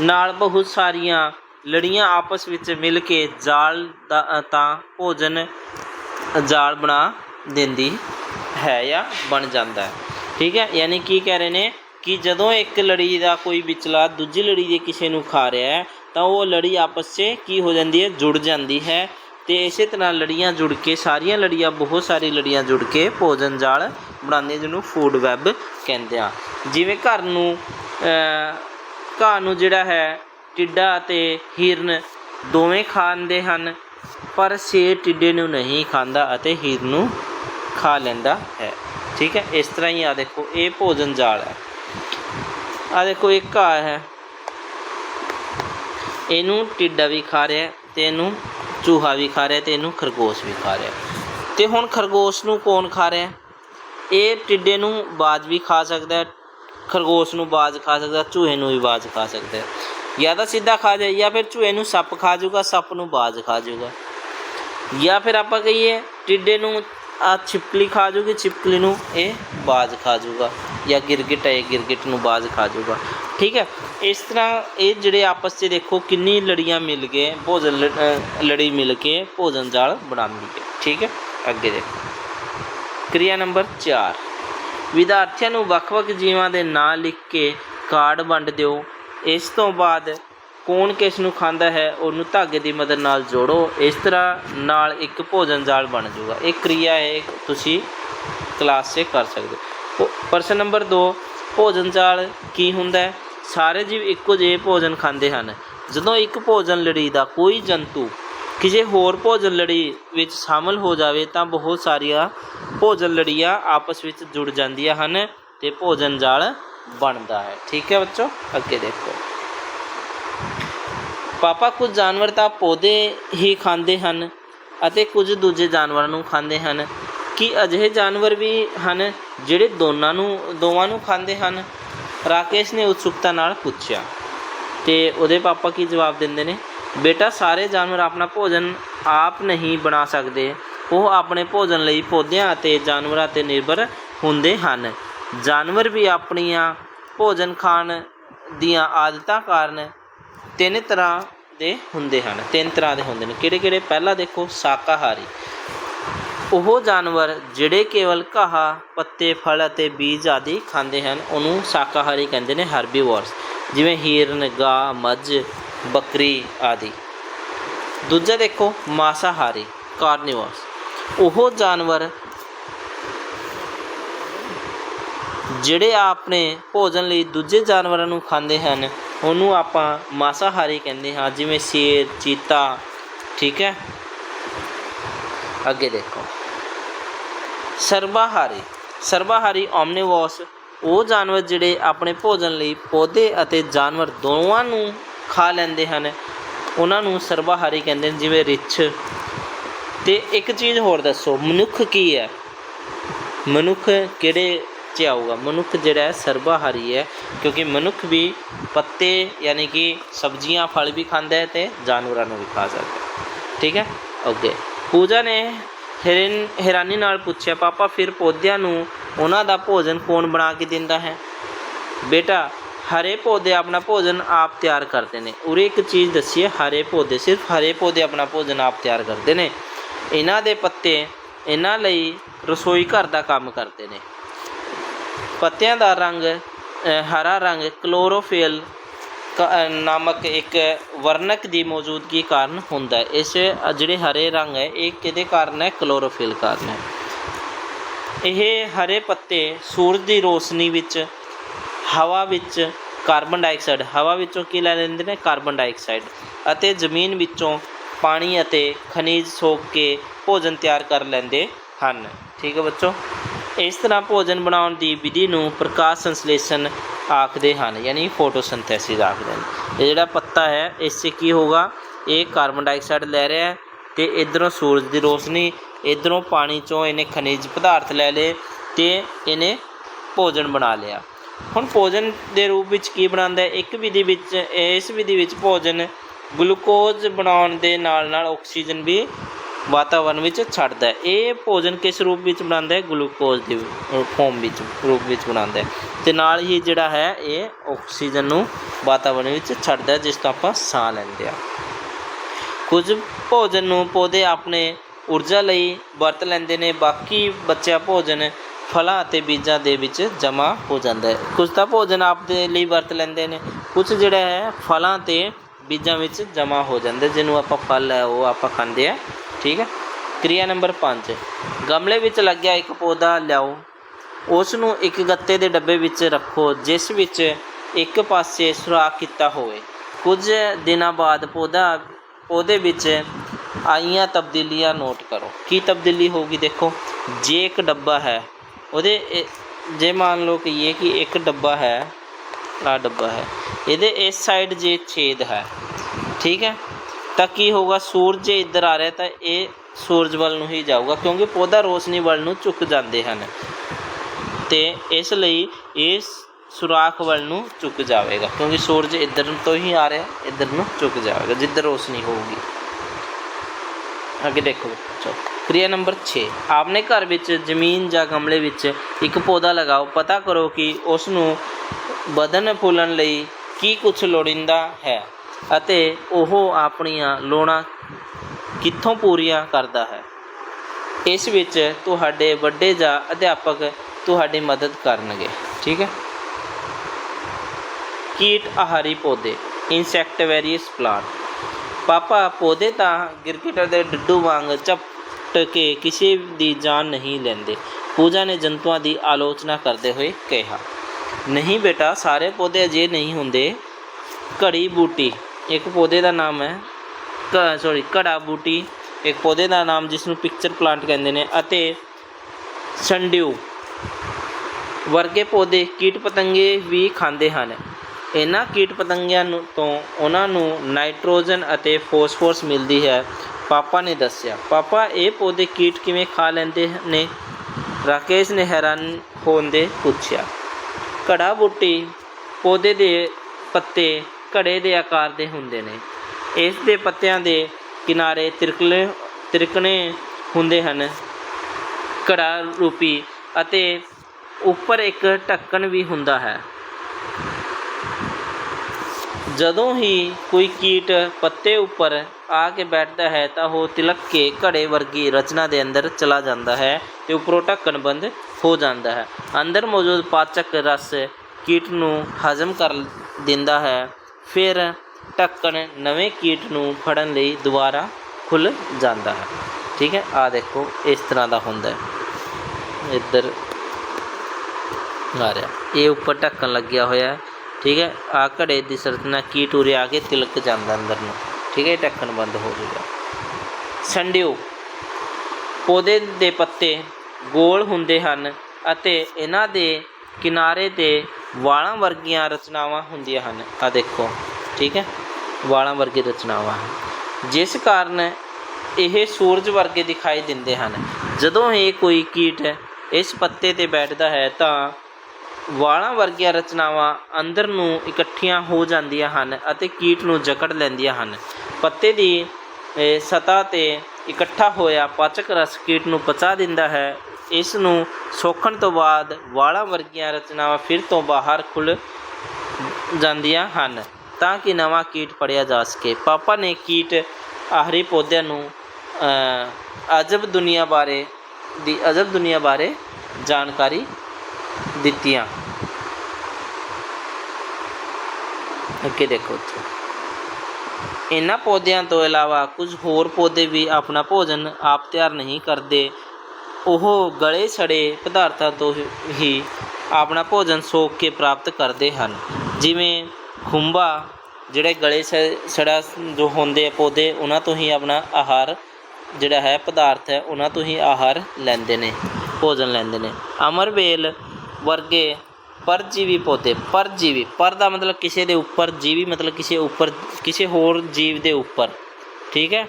ਨਾਲ ਬਹੁਤ ਸਾਰੀਆਂ ਲੜੀਆਂ ਆਪਸ ਵਿੱਚ ਮਿਲ ਕੇ ਜਾਲ ਦਾ ਤਾਂ ਭੋਜਨ, ਜਾਲ ਬਣਾ ਦਿੰਦੀ ਹੈ ਜਾਂ ਬਣ ਜਾਂਦਾ ਹੈ। ਠੀਕ ਹੈ? ਯਾਨੀ ਕੀ ਕਹਿ ਰਹੇ ਨੇ ਕਿ ਜਦੋਂ ਇੱਕ ਲੜੀ ਦਾ ਕੋਈ ਵਿਚਲਾ ਦੂਜੀ ਲੜੀ ਦੇ ਕਿਸੇ ਨੂੰ ਖਾ ਰਿਹਾ ਹੈ, ਤਾਂ ਉਹ ਲੜੀ ਆਪਸ 'ਚ ਕੀ ਹੋ ਜਾਂਦੀ ਹੈ? ਜੁੜ ਜਾਂਦੀ ਹੈ। ਤੇ ਇਸੇ ਤਰ੍ਹਾਂ ਲੜੀਆਂ ਜੁੜ ਕੇ, ਸਾਰੀਆਂ ਲੜੀਆਂ, ਬਹੁਤ ਸਾਰੀ ਲੜੀਆਂ ਜੁੜ ਕੇ ਭੋਜਨ ਜਾਲ ਬਣਾਉਂਦੀਆਂ ਜਿਹਨੂੰ ਫੂਡ ਵੈਬ ਕਹਿੰਦੇ ਆ। ਜਿਵੇਂ ਘਰ ਨੂੰ ਘਰ ਨੂੰ ਜਿਹੜਾ ਹੈ ਟਿੱਡਾ ਅਤੇ ਹਿਰਨ ਦੋਵੇਂ ਖਾਂਦੇ ਹਨ, ਪਰ ਸ਼ੇਰ ਟਿੱਡੇ ਨੂੰ ਨਹੀਂ ਖਾਂਦਾ ਅਤੇ ਹਿਰਨ ਨੂੰ ਖਾ ਲੈਂਦਾ ਹੈ। ਠੀਕ ਹੈ, ਇਸ ਤਰ੍ਹਾਂ ਹੀ ਆ ਦੇਖੋ, ਇਹ ਭੋਜਨ ਜਾਲ ਹੈ। ਆ ਦੇਖੋ, ਇੱਕ ਘਾਹ ਹੈ। ਇਹਨੂੰ ਟਿੱਡਾ ਵੀ ਖਾ ਰਿਹਾ ਹੈ ਤੇ ਇਹਨੂੰ ਚੂਹਾ ਵੀ ਖਾ ਰਿਹਾ ਤੇ ਇਹਨੂੰ ਖਰਗੋਸ਼ ਵੀ ਖਾ ਰਿਹਾ ਤੇ ਹੁਣ ਖਰਗੋਸ਼ ਨੂੰ ਕੌਣ ਖਾ ਰਿਹਾ ਇਹ ਟਿੱਡੇ ਨੂੰ ਬਾਜ ਵੀ ਖਾ ਸਕਦਾ ਖਰਗੋਸ਼ ਨੂੰ ਬਾਜ ਖਾ ਸਕਦਾ ਚੂਹੇ ਨੂੰ ਵੀ ਬਾਜ ਖਾ ਸਕਦਾ ਜਾਂ ਤਾਂ ਸਿੱਧਾ ਖਾ ਜਾਏ, ਜਾਂ ਫਿਰ ਚੂਹੇ ਨੂੰ ਸੱਪ ਖਾ ਜਾਊਗਾ, ਸੱਪ ਨੂੰ ਬਾਜ ਖਾ ਜਾਊਗਾ। ਜਾਂ ਫਿਰ ਆਪਾਂ ਕਹੀਏ, ਟਿੱਡੇ ਨੂੰ ਆ ਛਿਪਕਲੀ ਖਾ ਜੂਗੀ ਛਿਪਕਲੀ ਨੂੰ ਇਹ ਬਾਜ ਖਾ ਜੂਗਾ ਜਾਂ ਗਿਰਗਿਟ ਹੈ, ਇਹ ਗਿਰਗਿਟ ਨੂੰ ਬਾਜ ਖਾ ਜੂਗਾ ਠੀਕ ਹੈ? ਇਸ ਤਰ੍ਹਾਂ ਇਹ ਜਿਹੜੇ ਆਪਸ 'ਚ ਦੇਖੋ ਕਿੰਨੀ ਲੜੀਆਂ ਮਿਲ ਕੇ, ਭੋਜਨ ਲ- ਲੜੀ ਮਿਲ ਕੇ ਭੋਜਨ ਜਾਲ ਬਣਾਉਂਦੀ ਹੈ ਠੀਕ ਹੈ? ਅੱਗੇ ਦੇਖੋ। ਕਿਰਿਆ ਨੰਬਰ 4 ਵਿਦਿਆਰਥੀਆਂ ਨੂੰ ਵੱਖ-ਵੱਖ ਜੀਵਾਂ ਦੇ ਨਾਂ ਲਿਖ ਕੇ ਕਾਰਡ ਵੰਡ ਦਿਓ। ਇਸ ਤੋਂ ਬਾਅਦ ਕੌਣ ਕਿਸ ਨੂੰ ਖਾਂਦਾ ਹੈ, ਉਹਨੂੰ ਧਾਗੇ ਦੀ ਮਦਦ ਨਾਲ ਜੋੜੋ। ਇਸ ਤਰ੍ਹਾਂ ਨਾਲ ਇੱਕ ਭੋਜਨ ਜਾਲ ਬਣ ਜਾਊਗਾ। ਇਹ ਕਿਰਿਆ ਹੈ ਤੁਸੀਂ ਕਲਾਸ 'ਚ ਕਰ ਸਕਦੇ ਹੋ। ਪ੍ਰਸ਼ਨ ਨੰਬਰ 2 ਭੋਜਨ ਜਾਲ ਕੀ ਹੁੰਦਾ ਹੈ? ਸਾਰੇ ਜੀਵ ਇੱਕੋ ਜਿਹੇ ਭੋਜਨ ਖਾਂਦੇ ਹਨ। ਜਦੋਂ ਇੱਕ ਭੋਜਨ ਲੜੀ ਦਾ ਕੋਈ ਜੰਤੂ ਕਿਸੇ ਹੋਰ ਭੋਜਨ ਲੜੀ ਵਿੱਚ ਸ਼ਾਮਲ ਹੋ ਜਾਵੇ, ਤਾਂ ਬਹੁਤ ਸਾਰੀਆਂ ਭੋਜਨ ਲੜੀਆਂ ਆਪਸ ਵਿੱਚ ਜੁੜ ਜਾਂਦੀਆਂ ਹਨ ਤੇ ਭੋਜਨ ਜਾਲ ਬਣਦਾ ਹੈ। ਠੀਕ ਹੈ ਬੱਚੋ? ਅੱਗੇ ਦੇਖੋ। ਪਾਪਾ, ਕੁਝ ਜਾਨਵਰ ਤਾਂ ਪੌਦੇ ਹੀ ਖਾਂਦੇ ਹਨ ਅਤੇ ਕੁਝ ਦੂਜੇ ਜਾਨਵਰਾਂ ਨੂੰ ਖਾਂਦੇ ਹਨ। ਕੀ ਅਜਿਹੇ ਜਾਨਵਰ ਵੀ ਹਨ ਜਿਹੜੇ ਦੋਨਾਂ ਨੂੰ, ਦੋਵਾਂ ਨੂੰ ਖਾਂਦੇ ਹਨ? ਰਾਕੇਸ਼ ਨੇ ਉਤਸੁਕਤਾ ਨਾਲ ਪੁੱਛਿਆ। ਤੇ ਉਹਦੇ ਪਾਪਾ ਕੀ ਜਵਾਬ ਦਿੰਦੇ ਨੇ? ਬੇਟਾ, ਸਾਰੇ ਜਾਨਵਰ ਆਪਣਾ ਭੋਜਨ ਆਪ ਨਹੀਂ ਬਣਾ ਸਕਦੇ। ਉਹ ਆਪਣੇ ਭੋਜਨ ਲਈ ਪੌਦਿਆਂ ਅਤੇ ਜਾਨਵਰਾਂ ਤੇ ਨਿਰਭਰ ਹੁੰਦੇ ਹਨ। ਜਾਨਵਰ ਵੀ ਆਪਣੀਆਂ ਭੋਜਨ ਖਾਣ ਦੀਆਂ ਆਦਤਾਂ ਕਾਰਨ ਤਿੰਨ ਤਰ੍ਹਾਂ ਦੇ ਹੁੰਦੇ ਹਨ। ਤਿੰਨ ਤਰ੍ਹਾਂ ਦੇ ਹੁੰਦੇ ਨੇ। ਕਿਹੜੇ ਕਿਹੜੇ? ਪਹਿਲਾ ਦੇਖੋ, ਸ਼ਾਕਾਹਾਰੀ। ਉਹ ਜਾਨਵਰ ਜਿਹੜੇ ਕੇਵਲ ਘਾਹ, ਪੱਤੇ, ਫਲ ਅਤੇ ਬੀਜ ਆਦਿ ਖਾਂਦੇ ਹਨ, ਉਹਨੂੰ ਸ਼ਾਕਾਹਾਰੀ ਕਹਿੰਦੇ ਨੇ ਹਰਬੀਵੋਰਸ। ਜਿਵੇਂ ਹਿਰਨ, ਗਾਂ, ਮੱਝ, ਬੱਕਰੀ ਆਦਿ। ਦੂਜਾ ਦੇਖੋ, ਮਾਸਾਹਾਰੀ, ਕਾਰਨੀਵੋਰਸ। ਉਹ ਜਾਨਵਰ ਜਿਹੜੇ ਆਪਣੇ ਭੋਜਨ ਲਈ ਦੂਜੇ ਜਾਨਵਰਾਂ ਨੂੰ ਖਾਂਦੇ ਹਨ, ਉਹਨੂੰ ਆਪਾਂ ਮਾਸਾਹਾਰੀ ਕਹਿੰਦੇ ਹਾਂ, ਜਿਵੇਂ ਸ਼ੇਰ, ਚੀਤਾ, ਠੀਕ ਹੈ? ਅੱਗੇ ਦੇਖੋ। ਸਰਬਾਹਾਰੀ। ਸਰਬਾਹਾਰੀ ਓਮਨੀਵੋਰਸ ਉਹ ਜਾਨਵਰ ਜਿਹੜੇ ਆਪਣੇ ਭੋਜਨ ਲਈ ਪੌਦੇ ਅਤੇ ਜਾਨਵਰ ਦੋਵਾਂ ਨੂੰ ਖਾ ਲੈਂਦੇ ਹਨ। ਉਹਨਾਂ ਨੂੰ ਸਰਬਾਹਾਰੀ ਕਹਿੰਦੇ ਨੇ ਜਿਵੇਂ ਰਿੱਛ। ਤੇ ਇੱਕ ਚੀਜ਼ ਹੋਰ ਦੱਸੋ, ਮਨੁੱਖ ਕੀ ਹੈ? ਮਨੁੱਖ ਕਿਹੜੇ ਚ ਆਊਗਾ। ਮਨੁੱਖ ਜਿਹੜਾ ਹੈ, ਸਰਬਾਹਾਰੀ ਹੈ, ਕਿਉਂਕਿ ਮਨੁੱਖ ਵੀ ਪੱਤੇ ਯਾਨੀ ਕਿ ਸਬਜ਼ੀਆਂ, ਫਲ ਵੀ ਖਾਂਦਾ ਹੈ ਤੇ ਜਾਨਵਰਾਂ ਨੂੰ ਵੀ ਖਾ ਸਕਦਾ ਠੀਕ ਹੈ? ਓਕੇ। ਪੂਜਾ ਨੇ ਹੈਰਾਨ, ਹੈਰਾਨੀ ਨਾਲ ਪੁੱਛਿਆ, ਪਾਪਾ, ਫਿਰ ਪੌਦਿਆਂ ਨੂੰ ਉਹਨਾਂ ਦਾ ਭੋਜਨ ਕੌਣ ਬਣਾ ਕੇ ਦਿੰਦਾ ਹੈ? ਬੇਟਾ, ਹਰੇ ਪੌਦੇ ਆਪਣਾ ਭੋਜਨ ਆਪ ਤਿਆਰ ਕਰਦੇ ਨੇ। ਉਰੇ ਇੱਕ ਚੀਜ਼ ਦੱਸੀਏ, ਹਰੇ ਪੌਦੇ ਸਿਰਫ ਹਰੇ ਪੌਦੇ ਆਪਣਾ ਭੋਜਨ ਆਪ ਤਿਆਰ ਕਰਦੇ ਨੇ। ਇਹਨਾਂ ਦੇ ਪੱਤੇ ਇਹਨਾਂ ਲਈ ਰਸੋਈ ਘਰ ਦਾ ਕੰਮ ਕਰਦੇ ਨੇ। ਪੱਤਿਆਂ ਦਾ ਰੰਗ ਹਰਾ ਰੰਗ, ਕਲੋਰੋਫਿਲ ਨਾਮਕ ਇੱਕ ਵਰਣਕ ਦੀ ਮੌਜੂਦਗੀ ਕਾਰਨ ਹੁੰਦਾ ਹੈ। ਇਸ ਜਿਹੜੇ ਹਰੇ ਰੰਗ ਹੈ, ਇਹ ਕਿਹਦੇ ਕਾਰਨ ਹੈ? ਕਲੋਰੋਫਿਲ ਕਾਰਨ ਹੈ। ਇਹ ਹਰੇ ਪੱਤੇ ਸੂਰਜ ਦੀ ਰੋਸ਼ਨੀ ਵਿੱਚ, ਹਵਾ ਵਿੱਚ ਕਾਰਬਨ ਡਾਈਆਕਸਾਈਡ, ਹਵਾ ਵਿੱਚੋਂ ਕੀ ਲੈ ਲੈਂਦੇ ਨੇ? ਕਾਰਬਨ ਡਾਈਆਕਸਾਈਡ ਅਤੇ ਜ਼ਮੀਨ ਵਿੱਚੋਂ ਪਾਣੀ ਅਤੇ ਖਣਿਜ ਸੋਖ ਕੇ ਭੋਜਨ ਤਿਆਰ ਕਰ ਲੈਂਦੇ ਹਨ। ਠੀਕ ਹੈ ਬੱਚੋ? ਇਸ ਤਰ੍ਹਾਂ ਭੋਜਨ ਬਣਾਉਣ ਦੀ ਵਿਧੀ ਨੂੰ ਪ੍ਰਕਾਸ਼ ਸੰਸਲੇਸ਼ਣ ਆਖਦੇ ਹਨ, ਯਾਨੀ ਫੋਟੋਸਿੰਥੈਸਿਸ ਆਖਦੇ ਹਨ। ਇਹ ਜਿਹੜਾ ਪੱਤਾ ਹੈ, ਇਸ 'ਚ ਕੀ ਹੋਗਾ ਇਹ ਕਾਰਬਨ ਡਾਈਆਕਸਾਈਡ ਲੈ ਰਿਹਾ ਹੈ ਤੇ ਇਧਰੋਂ ਸੂਰਜ ਦੀ ਰੋਸ਼ਨੀ, ਇਧਰੋਂ ਪਾਣੀ ਚੋਂ ਇਹਨੇ ਖਣਿਜ ਪਦਾਰਥ ਲੈ ਲਏ ਤੇ ਇਹਨੇ ਭੋਜਨ ਬਣਾ ਲਿਆ। ਹੁਣ ਭੋਜਨ ਦੇ ਰੂਪ ਵਿੱਚ ਕੀ ਬਣਾਉਂਦਾ ਹੈ? ਇੱਕ ਵਿਧੀ ਵਿੱਚ, ਇਸ ਵਿਧੀ ਵਿੱਚ ਭੋਜਨ ਗਲੂਕੋਜ਼ ਬਣਾਉਣ ਦੇ ਨਾਲ ਨਾਲ ਆਕਸੀਜਨ ਵੀ ਵਾਤਾਵਰਣ ਵਿੱਚ ਛੱਡਦਾ ਹੈ। ਇਹ ਭੋਜਨ ਕਿਸ ਰੂਪ ਵਿੱਚ ਬਣਾਉਂਦਾ ਹੈ? ਗਲੂਕੋਜ਼ ਦੇ ਫਾਰਮ ਵਿੱਚ, ਰੂਪ ਵਿੱਚ ਬਣਾਉਂਦਾ ਹੈ। ਤੇ ਨਾਲ ਹੀ ਜਿਹੜਾ ਹੈ, ਇਹ ਆਕਸੀਜਨ ਨੂੰ ਵਾਤਾਵਰਣ ਵਿੱਚ ਛੱਡਦਾ ਹੈ, ਜਿਸ ਤੋਂ ਆਪਾਂ ਸਾਹ ਲੈਂਦੇ ਆ ਕੁਝ ਭੋਜਨ ਨੂੰ ਪੌਦੇ ਆਪਣੇ ਊਰਜਾ ਲਈ ਵਰਤ ਲੈਂਦੇ ਨੇ, ਬਾਕੀ ਬਚਿਆ ਭੋਜਨ ਫਲਾਂ ਅਤੇ ਬੀਜਾਂ ਦੇ ਵਿੱਚ ਜਮ੍ਹਾਂ ਹੋ ਜਾਂਦਾ ਹੈ। ਕੁਝ ਤਾਂ ਭੋਜਨ ਆਪ ਦੇ ਲਈ ਵਰਤ ਲੈਂਦੇ ਨੇ, ਕੁਝ ਜਿਹੜਾ ਹੈ, ਫਲਾਂ ਤੇ ਬੀਜਾਂ ਵਿੱਚ ਜਮ੍ਹਾਂ ਹੋ ਜਾਂਦਾ, ਜਿਹਨੂੰ ਆਪਾਂ ਫਲ ਹੈ, ਉਹ ਆਪਾਂ ਖਾਂਦੇ ਆ ਠੀਕ ਹੈ? ਕਿਰਿਆ ਨੰਬਰ 5 ਗਮਲੇ ਵਿੱਚ ਲੱਗਿਆ ਇੱਕ ਪੌਦਾ ਲਿਆਓ। ਉਸ ਨੂੰ ਇੱਕ ਗੱਤੇ ਦੇ ਡੱਬੇ ਵਿੱਚ ਰੱਖੋ, ਜਿਸ ਵਿੱਚ ਇੱਕ ਪਾਸੇ ਸੁਰਾਖ ਕੀਤਾ ਹੋਵੇ। ਕੁਝ ਦਿਨਾਂ ਬਾਅਦ ਪੌਦਾ, ਪੌਦੇ ਵਿੱਚ ਆਈਆਂ ਤਬਦੀਲੀਆਂ ਨੋਟ ਕਰੋ। ਕੀ ਤਬਦੀਲੀ ਹੋਗੀ ਦੇਖੋ? ਜੇ ਇੱਕ ਡੱਬਾ ਹੈ, ਉਹਦੇ ਜੇ ਮੰਨ ਲਓ ਕਿ ਇਹ ਕਿ ਇੱਕ ਡੱਬਾ ਹੈ ਆ ਡੱਬਾ ਹੈ, ਇਹਦੇ ਇਸ ਸਾਈਡ ਜੇ ਛੇਦ ਹੈ ਠੀਕ ਹੈ? ਤਾਂ ਕੀ ਹੋਊਗਾ? ਸੂਰਜ ਜੇ ਇੱਧਰ ਆ ਰਿਹਾ ਤਾਂ ਇਹ ਸੂਰਜ ਵੱਲ ਨੂੰ ਹੀ ਜਾਊਗਾ ਕਿਉਂਕਿ ਪੌਦਾ ਰੋਸ਼ਨੀ ਵੱਲ ਨੂੰ ਝੁਕ ਜਾਂਦੇ ਹਨ। ਤੇ ਇਸ ਲਈ ਇਸ ਸੁਰਾਖ ਵੱਲ ਨੂੰ ਝੁਕ ਜਾਵੇਗਾ ਕਿਉਂਕਿ ਸੂਰਜ ਇੱਧਰ ਤੋਂ ਹੀ ਆ ਰਿਹਾ, ਇੱਧਰ ਨੂੰ ਝੁਕ ਜਾਵੇਗਾ ਜਿੱਧਰ ਰੋਸ਼ਨੀ ਹੋਊਗੀ। ਅੱਗੇ ਦੇਖੋ ਚਲੋ ਕ੍ਰਿਆ ਨੰਬਰ 6 ਆਪਣੇ ਘਰ ਵਿੱਚ ਜ਼ਮੀਨ ਜਾਂ ਗਮਲੇ ਵਿੱਚ ਇੱਕ ਪੌਦਾ ਲਗਾਓ, ਪਤਾ ਕਰੋ ਕਿ ਉਸ ਨੂੰ ਵਧਣ ਫੁੱਲਣ ਲਈ ਕੀ ਕੁਝ ਲੋੜੀਂਦਾ ਹੈ। ਅਤੇ ਉਹ ਆਪਣੀਆਂ ਲੋੜਾਂ ਕਿੱਥੋਂ ਪੂਰੀਆਂ ਕਰਦਾ ਹੈ। ਇਸ ਵਿੱਚ ਤੁਹਾਡੇ ਵੱਡੇ ਜਾਂ ਅਧਿਆਪਕ ਤੁਹਾਡੀ ਮਦਦ ਕਰਨਗੇ। ਠੀਕ ਹੈ? ਕੀਟ ਆਹਾਰੀ ਪੌਦੇ ਇਨਸੈਕਟ ਵੈਰੀਅਸ ਪਲਾਂਟ ਪਾਪਾ, ਪੌਦੇ ਤਾਂ ਗਿਰਗਿਟਰ ਦੇ ਡੱਡੂ ਵਾਂਗ ਚਪਟ ਕੇ ਕਿਸੇ ਦੀ ਜਾਨ ਨਹੀਂ ਲੈਂਦੇ। ਪੂਜਾ ਨੇ ਜੰਤੂਆਂ ਦੀ ਆਲੋਚਨਾ ਕਰਦੇ ਹੋਏ ਕਿਹਾ, ਨਹੀਂ ਬੇਟਾ, ਸਾਰੇ ਪੌਦੇ ਅਜੇ ਨਹੀਂ ਹੁੰਦੇ। ਘੜੀ ਬੂਟੀ ਇੱਕ ਪੌਦੇ ਦਾ ਨਾਮ ਹੈ ਸੌਰੀ ਘੜਾ ਬੂਟੀ। ਇੱਕ ਪੌਦੇ ਦਾ ਨਾਮ ਜਿਸ ਨੂੰ ਪਿਕਚਰ ਪਲਾਂਟ ਕਹਿੰਦੇ ਨੇ ਅਤੇ ਸੰਡਿਊ। ਵਰਗੇ ਪੌਦੇ ਕੀਟ ਪਤੰਗੇ ਵੀ ਖਾਂਦੇ ਹਨ। ਇਹਨਾਂ ਕੀਟ ਪਤੰਗਿਆਂ ਨੂੰ ਤੋਂ ਉਹਨਾਂ ਨੂੰ ਨਾਈਟ੍ਰੋਜਨ ਅਤੇ ਫੋਸਫੋਰਸ ਮਿਲਦੀ ਹੈ। ਪਾਪਾ ਨੇ ਦੱਸਿਆ, ਪਾਪਾ, ਇਹ ਪੌਦੇ ਕੀਟ ਕਿਵੇਂ ਖਾ ਲੈਂਦੇ ਨੇ? ਰਾਕੇਸ਼ ਨੇ ਹੈਰਾਨ ਹੋਣ ਦੇ ਪੁੱਛਿਆ, ਘੜਾ ਬੂਟੀ ਪੌਦੇ ਦੇ ਪੱਤੇ ਘੜੇ ਦੇ ਆਕਾਰ ਦੇ ਹੁੰਦੇ ਨੇ। ਇਸ ਦੇ ਪੱਤਿਆਂ ਦੇ ਕਿਨਾਰੇ ਤਿਰਕਲੇ, ਤਿਰਕਣੇ ਹੁੰਦੇ ਹਨ। ਘੜਾ ਰੂਪੀ ਅਤੇ ਉੱਪਰ ਇੱਕ ਢੱਕਣ ਵੀ ਹੁੰਦਾ ਹੈ। ਜਦੋਂ ਹੀ ਕੋਈ ਕੀਟ ਪੱਤੇ ਉੱਪਰ ਆ ਕੇ ਬੈਠਦਾ ਹੈ ਤਾਂ ਉਹ ਤਿਲਕ ਕੇ ਘੜੇ ਵਰਗੀ ਰਚਨਾ ਦੇ ਅੰਦਰ ਚਲਾ ਜਾਂਦਾ ਹੈ ਤੇ ਉੱਪਰੋਂ ਢੱਕਣ ਬੰਦ ਹੋ ਜਾਂਦਾ ਹੈ। ਅੰਦਰ ਮੌਜੂਦ ਪਾਚਕ ਰਸ ਕੀਟ ਨੂੰ ਹਜ਼ਮ ਕਰ ਦਿੰਦਾ ਹੈ। ਫਿਰ ਢੱਕਣ ਨਵੇਂ ਕੀਟ ਨੂੰ ਫੜਨ ਲਈ ਦੁਬਾਰਾ ਖੁੱਲ ਜਾਂਦਾ ਹੈ। ਠੀਕ ਹੈ ਆ ਦੇਖੋ, ਇਸ ਤਰ੍ਹਾਂ ਦਾ ਹੁੰਦਾ ਹੈ। ਇੱਧਰ ਆ ਰਿਹਾ। ਇਹ ਉੱਪਰ ਢੱਕਣ ਲੱਗਿਆ ਹੋਇਆ ਹੈ। ਠੀਕ ਹੈ ਆ ਘੜੇ ਦੀ ਸਰਤਨਾ ਕੀਟ ਉਰੇ ਆ ਕੇ ਤਿਲਕ ਜਾਂਦਾ ਅੰਦਰ ਨੂੰ। ਠੀਕ ਹੈ ਢੱਕਣ ਬੰਦ ਹੋ ਜਾਊਗਾ ਸੰਡਿਓ, ਪੌਦੇ ਦੇ ਪੱਤੇ ਗੋਲ ਹੁੰਦੇ ਹਨ ਅਤੇ ਇਹਨਾਂ ਦੇ ਕਿਨਾਰੇ ਤੇ ਵਾਲਾਂ ਵਰਗੀਆਂ ਰਚਨਾਵਾਂ ਹੁੰਦੀਆਂ ਹਨ। ਆ ਦੇਖੋ ਠੀਕ ਹੈ? ਵਾਲਾਂ ਵਰਗੀ ਰਚਨਾਵਾਂ ਜਿਸ ਕਾਰਨ ਇਹ ਸੂਰਜ ਵਰਗੇ ਦਿਖਾਈ ਦਿੰਦੇ ਹਨ। ਜਦੋਂ ਇਹ ਕੋਈ ਕੀਟ ਇਸ ਪੱਤੇ ਤੇ ਬੈਠਦਾ ਹੈ ਤਾਂ ਵਾਲਾਂ ਵਰਗੀਆਂ ਰਚਨਾਵਾਂ ਅੰਦਰ ਨੂੰ ਇਕੱਠੀਆਂ ਹੋ ਜਾਂਦੀਆਂ ਹਨ ਅਤੇ ਕੀਟ ਨੂੰ ਜਕੜ ਲੈਂਦੀਆਂ ਹਨ। ਪੱਤੇ ਦੀ ਇਹ, ਤੇ ਇਕੱਠਾ ਹੋਇਆ ਪਾਚਕ ਰਸ ਕੀਟ ਨੂੰ ਪਚਾ ਦਿੰਦਾ ਹੈ। ਇਸ ਨੂੰ ਸੋਖਣ ਤੋਂ ਬਾਅਦ ਵਾਲਾਂ ਵਰਗੀਆਂ ਰਚਨਾਵਾਂ ਫਿਰ ਤੋਂ ਬਾਹਰ ਖੁੱਲ ਜਾਂਦੀਆਂ ਹਨ, ਤਾਂ ਕਿ ਨਵਾਂ ਕੀਟ ਫੜਿਆ ਜਾ ਸਕੇ। ਪਾਪਾ ਨੇ ਕੀਟ ਆਹਰੀ ਪੌਦਿਆਂ ਨੂੰ ਅਜਬ ਦੁਨੀਆ ਬਾਰੇ ਦੀ, ਅਜਬ ਦੁਨੀਆ ਬਾਰੇ ਜਾਣਕਾਰੀ ਦਿੱਤੀਆਂ। ਅੱਗੇ ਦੇਖੋ ਇਹਨਾਂ ਪੌਦਿਆਂ ਤੋਂ ਇਲਾਵਾ ਕੁਝ ਹੋਰ ਪੌਦੇ ਵੀ ਆਪਣਾ ਭੋਜਨ ਆਪ ਤਿਆਰ ਨਹੀਂ ਕਰਦੇ। ਉਹ ਗਲੇ ਸੜੇ ਪਦਾਰਥਾਂ ਤੋਂ ਹੀ ਆਪਣਾ ਭੋਜਨ ਸੋਖ ਕੇ ਪ੍ਰਾਪਤ ਕਰਦੇ ਹਨ। ਜਿਵੇਂ ਖੁੰਬਾ, ਜਿਹੜੇ ਗਲੇ ਸ- ਸੜਾ ਜੋ ਹੁੰਦੇ ਆ ਪੌਦੇ, ਉਹਨਾਂ ਤੋਂ ਹੀ ਆਪਣਾ ਆਹਾਰ ਜਿਹੜਾ ਹੈ, ਪਦਾਰਥ ਹੈ, ਉਹਨਾਂ ਤੋਂ ਹੀ ਆਹਾਰ ਲੈਂਦੇ ਨੇ, ਭੋਜਨ ਲੈਂਦੇ ਨੇ। ਅਮਰਵੇਲ ਵਰਗੇ ਪਰਜੀਵੀ ਪੌਦੇ, ਪਰਜੀਵੀ, ਪਰ ਦਾ ਮਤਲਬ ਕਿਸੇ ਦੇ ਉੱਪਰ, ਜੀਵੀ ਮਤਲਬ ਕਿਸੇ ਉੱਪਰ, ਕਿਸੇ ਹੋਰ ਜੀਵ ਦੇ ਉੱਪਰ, ਠੀਕ ਹੈ?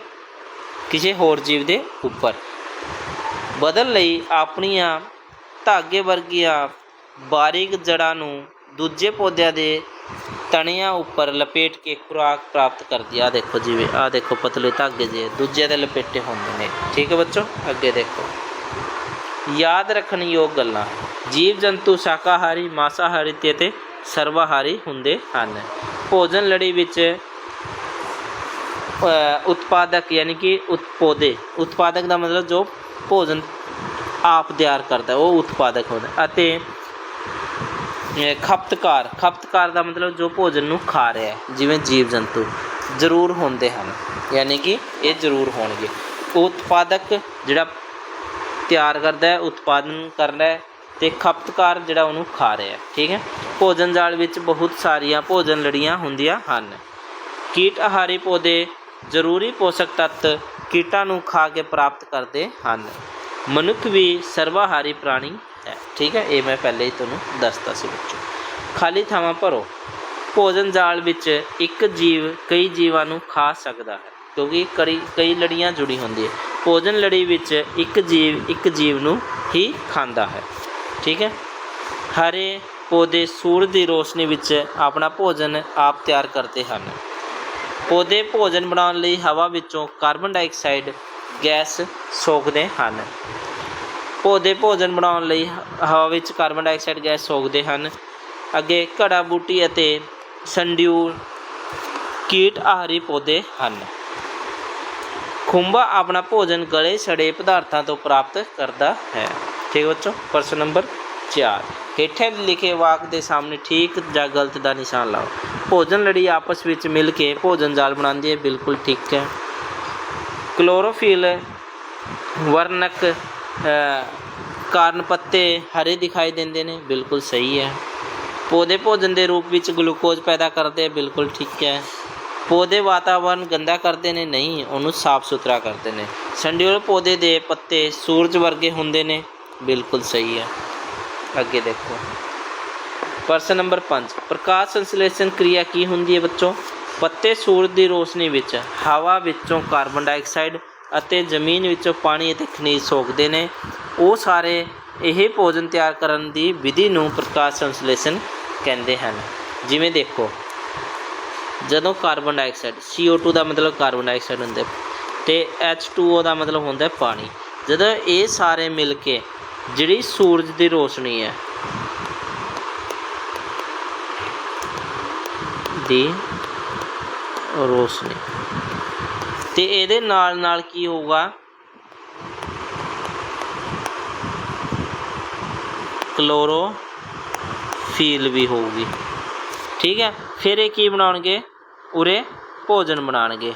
ਕਿਸੇ ਹੋਰ ਜੀਵ ਦੇ ਉੱਪਰ। ਬਦਲ ਲਈ ਆਪਣੀਆਂ ਧਾਗੇ ਵਰਗੀਆਂ ਬਾਰੀਕ ਜੜਾਂ ਨੂੰ ਦੂਜੇ ਪੌਦਿਆਂ ਦੇ ਤਣਿਆਂ ਉੱਪਰ ਲਪੇਟ ਕੇ ਖੁਰਾਕ ਪ੍ਰਾਪਤ ਕਰਦੀ ਆ। ਦੇਖੋ ਜਿਵੇਂ ਆ ਦੇਖੋ ਪਤਲੇ ਧਾਗੇ ਜੇ ਦੂਜੇ ਦੇ ਲਪੇਟੇ ਹੁੰਦੇ ਨੇ। ਠੀਕ ਹੈ ਬੱਚੋ? ਅੱਗੇ ਦੇਖੋ। ਯਾਦ ਰੱਖਣ ਯੋਗ ਗੱਲਾਂ। ਜੀਵ ਜੰਤੂ ਸ਼ਾਕਾਹਾਰੀ, ਮਾਸਾਹਾਰੀ ਤੇ ਅਤੇ ਸਰਵਾਹਾਰੀ ਹੁੰਦੇ ਹਨ। ਭੋਜਨ ਲੜੀ ਵਿੱਚ ਉਤਪਾਦਕ ਯਾਨੀ ਕਿ ਉਤ, ਪੌਦੇ। ਉਤਪਾਦਕ ਦਾ ਮਤਲਬ ਜੋ ਭੋਜਨ ਆਪ ਤਿਆਰ ਕਰਦਾ, ਉਹ ਉਤਪਾਦਕ ਹੁੰਦਾ। ਅਤੇ ਖਪਤਕਾਰ ਖਪਤਕਾਰ ਦਾ ਮਤਲਬ ਜੋ ਭੋਜਨ ਨੂੰ ਖਾ ਰਿਹਾ ਹੈ, ਜਿਵੇਂ ਜੀਵ ਜੰਤੂ ਜ਼ਰੂਰ ਹੁੰਦੇ ਹਨ, ਯਾਨੀ ਕਿ ਇਹ ਜ਼ਰੂਰ ਹੋਣਗੇ। ਉਤਪਾਦਕ ਜਿਹੜਾ ਤਿਆਰ ਕਰਦਾ ਹੈ, ਉਤਪਾਦਨ ਕਰਦਾ ਹੈ ਤੇ ਖਪਤਕਾਰ ਜਿਹੜਾ ਉਹਨੂੰ ਖਾ ਰਿਹਾ ਹੈ, ਠੀਕ ਹੈ? ਭੋਜਨ ਜਾਲ ਵਿੱਚ ਬਹੁਤ ਸਾਰੀਆਂ ਭੋਜਨ ਲੜੀਆਂ ਹੁੰਦੀਆਂ ਹਨ। ਕੀਟ ਆਹਾਰੀ ਪੌਦੇ ਜ਼ਰੂਰੀ ਪੋਸ਼ਕ ਤੱਤ ਕੀਟਾਂ ਨੂੰ ਖਾ ਕੇ ਪ੍ਰਾਪਤ ਕਰਦੇ ਹਨ। ਮਨੁੱਖ ਵੀ ਸਰਵਾਹਾਰੀ ਪ੍ਰਾਣੀ ਹੈ। ਠੀਕ ਹੈ, ਇਹ ਮੈਂ ਪਹਿਲੇ ਹੀ ਤੁਹਾਨੂੰ ਦੱਸਤਾ ਸੀ ਬੱਚੋ। ਖਾਲੀ ਥਾਵਾਂ ਭਰੋ। ਭੋਜਨ ਜਾਲ ਵਿੱਚ ਇੱਕ ਜੀਵ ਕਈ ਜੀਵਾਂ ਨੂੰ ਖਾ ਸਕਦਾ ਹੈ, ਕਿਉਂਕਿ ਕੜੀ ਕਈ ਲੜੀਆਂ ਜੁੜੀ ਹੁੰਦੀ ਹੈ। ਭੋਜਨ ਲੜੀ ਵਿੱਚ ਇੱਕ ਜੀਵ ਇੱਕ ਜੀਵ ਨੂੰ ਹੀ ਖਾਂਦਾ ਹੈ। ਠੀਕ ਹੈ। ਹਰੇ ਪੌਦੇ ਸੂਰਜ ਦੀ ਰੋਸ਼ਨੀ ਵਿੱਚ ਆਪਣਾ ਭੋਜਨ ਆਪ ਤਿਆਰ ਕਰਦੇ ਹਨ। ਪੌਦੇ ਭੋਜਨ ਬਣਾਉਣ ਲਈ ਹਵਾ ਵਿੱਚੋਂ ਕਾਰਬਨ ਡਾਈਆਕਸਾਈਡ, ਗੈਸ ਸੋਖਦੇ ਹਨ। ਪੌਦੇ ਭੋਜਨ ਬਣਾਉਣ ਲਈ ਹਵਾ ਵਿੱਚ ਕਾਰਬਨ ਡਾਈਆਕਸਾਈਡ, ਗੈਸ ਸੋਖਦੇ ਹਨ। ਅੱਗੇ ਘੜਾ, ਬੂਟੀ ਅਤੇ ਸੰਡਿਊਲ ਕੀਟ ਆਹਾਰੀ ਪੌਦੇ ਹਨ। ਖੁੰਬਾ ਆਪਣਾ ਭੋਜਨ ਗਲੇ ਸੜੇ ਪਦਾਰਥਾਂ ਤੋਂ ਪ੍ਰਾਪਤ ਕਰਦਾ ਹੈ। ਠੀਕ ਬੱਚੋ, ਪ੍ਰਸ਼ਨ ਨੰਬਰ 4 ਹੇਠਾਂ ਲਿਖੇ ਵਾਕ ਦੇ ਸਾਹਮਣੇ ਠੀਕ ਜਾਂ ਗਲਤ ਦਾ ਨਿਸ਼ਾਨ ਲਾਓ। ਭੋਜਨ ਲੜੀ ਆਪਸ ਵਿੱਚ ਮਿਲ ਕੇ ਭੋਜਨ ਜਾਲ ਬਣਾਉਂਦੀ ਹੈ। ਬਿਲਕੁਲ ਠੀਕ ਹੈ। ਕਲੋਰੋਫਿਲ ਵਰਨਕ ਕਾਰਨ ਪੱਤੇ ਹਰੇ ਦਿਖਾਈ ਦਿੰਦੇ ਨੇ। ਬਿਲਕੁਲ ਸਹੀ ਹੈ। ਪੌਦੇ ਭੋਜਨ ਦੇ ਰੂਪ ਵਿੱਚ ਗਲੂਕੋਜ਼ ਪੈਦਾ ਕਰਦੇ ਬਿਲਕੁਲ ਠੀਕ ਹੈ। ਪੌਦੇ ਵਾਤਾਵਰਨ ਗੰਦਾ ਕਰਦੇ ਨੇ, ਨਹੀਂ, ਉਹਨੂੰ ਸਾਫ਼ ਸੁਥਰਾ ਕਰਦੇ ਨੇ। ਸੰਡਿਓਲ ਪੌਦੇ ਦੇ ਪੱਤੇ ਸੂਰਜ ਵਰਗੇ ਹੁੰਦੇ ਨੇ। ਬਿਲਕੁਲ ਸਹੀ ਹੈ। ਅੱਗੇ ਦੇਖੋ। ਪ੍ਰਸ਼ਨ ਨੰਬਰ 5 ਪ੍ਰਕਾਸ਼ ਸੰਸਲੇਸ਼ਣ ਕਿਰਿਆ ਕੀ ਹੁੰਦੀ ਹੈ ਬੱਚੋ? ਪੱਤੇ ਸੂਰਜ ਦੀ ਰੋਸ਼ਨੀ ਵਿੱਚ, ਹਵਾ ਵਿੱਚੋਂ ਕਾਰਬਨ ਡਾਈਆਕਸਾਈਡ ਅਤੇ ਜ਼ਮੀਨ ਵਿੱਚੋਂ ਪਾਣੀ ਅਤੇ ਖਣਿਜ ਸੋਖਦੇ ਨੇ। ਉਹ ਸਾਰੇ ਇਹ ਭੋਜਨ ਤਿਆਰ ਕਰਨ ਦੀ ਵਿਧੀ ਨੂੰ ਪ੍ਰਕਾਸ਼ ਸੰਸਲੇਸ਼ਣ ਕਹਿੰਦੇ ਹਨ। ਜਿਵੇਂ ਦੇਖੋ, ਜਦੋਂ ਕਾਰਬਨ ਡਾਈਆਕਸਾਈਡ CO2 ਦਾ ਮਤਲਬ ਕਾਰਬਨ ਡਾਈਆਕਸਾਈਡ ਹੁੰਦਾ ਹੈ ਤੇ H2O ਦਾ ਮਤਲਬ ਹੁੰਦਾ ਪਾਣੀ। ਜਦੋਂ ਇਹ ਸਾਰੇ ਮਿਲ ਕੇ ਜਿਹੜੀ ਸੂਰਜ ਦੀ ਰੋਸ਼ਨੀ ਹੈ ਦੀ ਰੋਸ਼ਨੀ। ਤੇ ਇਹਦੇ ਨਾਲ ਨਾਲ ਕੀ ਹੋਊਗਾ? ਕਲੋਰੋਫਿਲ ਵੀ ਹੋਊਗੀ। ਠੀਕ ਹੈ? ਫਿਰ ਇਹ ਕੀ ਬਣਾਉਣਗੇ? ਉਰੇ ਭੋਜਨ ਬਣਾਉਣਗੇ।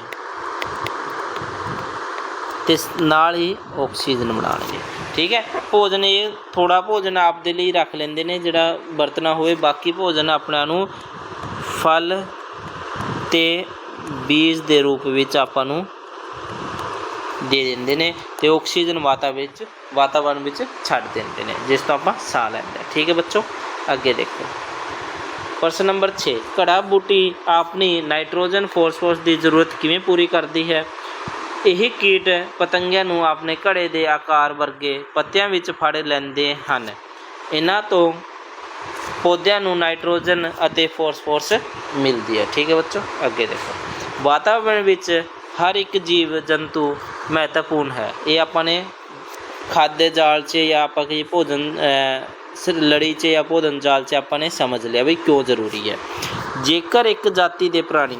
ਤੇ ਨਾਲ ਹੀ ਆਕਸੀਜਨ ਬਣਾਉਣਗੇ। ਠੀਕ ਹੈ? ਭੋਜਨ ਇਹ ਥੋੜਾ ਭੋਜਨ ਆਪ ਦੇ ਲਈ ਰੱਖ ਲੈਂਦੇ ਨੇ, ਜਿਹੜਾ ਵਰਤਣਾ ਹੋਵੇ। ਬਾਕੀ ਭੋਜਨ ਆਪਣਾ ਨੂੰ ਫਲ ਤੇ ਬੀਜ ਦੇ ਰੂਪ ਵਿੱਚ ਆਪਾਂ ਨੂੰ ਦੇ ਦਿੰਦੇ ਨੇ ਤੇ ਆਕਸੀਜਨ ਵਾਤਾ ਵਿੱਚ ਵਾਤਾਵਰਣ ਵਿੱਚ ਛੱਡ ਦਿੰਦੇ ਨੇ, ਜਿਸ ਤੋਂ ਆਪਾਂ ਸਾਹ ਲੈਂਦੇ ਠੀਕ ਹੈ ਬੱਚੋ? ਅੱਗੇ ਦੇਖੋ। ਪ੍ਰਸ਼ਨ ਨੰਬਰ 6 ਘੜਾ ਬੂਟੀ ਆਪਣੀ ਨਾਈਟ੍ਰੋਜਨ ਫਾਸਫੋਰਸ ਦੀ ਜ਼ਰੂਰਤ ਕਿਵੇਂ ਪੂਰੀ ਕਰਦੀ ਹੈ? ਇਹ ਕੀਟ ਪਤੰਗਿਆਂ ਨੂੰ ਆਪਣੇ ਘੜੇ ਦੇ ਆਕਾਰ ਵਰਗੇ ਪੱਤਿਆਂ ਵਿੱਚ ਫੜ ਲੈਂਦੇ ਹਨ। ਇਹਨਾਂ ਤੋਂ ਪੌਦਿਆਂ ਨੂੰ ਨਾਈਟ੍ਰੋਜਨ ਅਤੇ ਫਾਸਫੋਰਸ ਮਿਲਦੀ ਹੈ। ਠੀਕ ਹੈ ਬੱਚੋ, ਅੱਗੇ ਦੇਖੋ। ਵਾਤਾਵਰਣ ਵਿੱਚ ਹਰ ਇੱਕ ਜੀਵ ਜੰਤੂ ਮਹੱਤਵਪੂਰਨ ਹੈ। ਇਹ ਆਪਾਂ ਨੇ ਖਾਦੇ ਜਾਲ 'ਚ ਜਾਂ ਆਪਾਂ ਕਹੀਏ ਭੋਜਨ ਲੜੀ 'ਚ ਜਾਂ ਭੋਜਨ ਜਾਲ 'ਚ ਆਪਾਂ ਨੇ ਸਮਝ ਲਿਆ ਵੀ ਕਿਉਂ ਜ਼ਰੂਰੀ ਹੈ। ਜੇਕਰ ਇੱਕ ਜਾਤੀ ਦੇ ਪ੍ਰਾਣੀ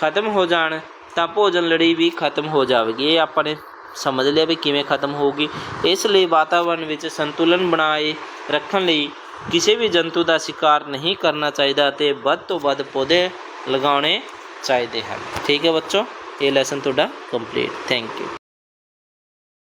ਖਤਮ ਹੋ ਜਾਣ, ਤਾਂ ਭੋਜਨ ਲੜੀ ਵੀ ਖਤਮ ਹੋ ਜਾਵੇਗੀ। ਇਹ ਆਪਾਂ ਨੇ ਸਮਝ ਲਿਆ ਵੀ ਕਿਵੇਂ ਖਤਮ ਹੋਊਗੀ। ਇਸ ਲਈ ਵਾਤਾਵਰਣ ਵਿੱਚ ਸੰਤੁਲਨ ਬਣਾਏ ਰੱਖਣ ਲਈ ਕਿਸੇ ਵੀ ਜੰਤੂ ਦਾ ਸ਼ਿਕਾਰ ਨਹੀਂ ਕਰਨਾ ਚਾਹੀਦਾ ਤੇ ਵੱਧ ਤੋਂ ਵੱਧ ਪੌਦੇ ਲਗਾਉਣੇ ਚਾਹੀਦੇ ਹਨ। ਠੀਕ ਹੈ ਬੱਚੋ, ਇਹ ਲੈਸਨ ਤੁਹਾਡਾ ਕੰਪਲੀਟ ਥੈਂਕ ਯੂ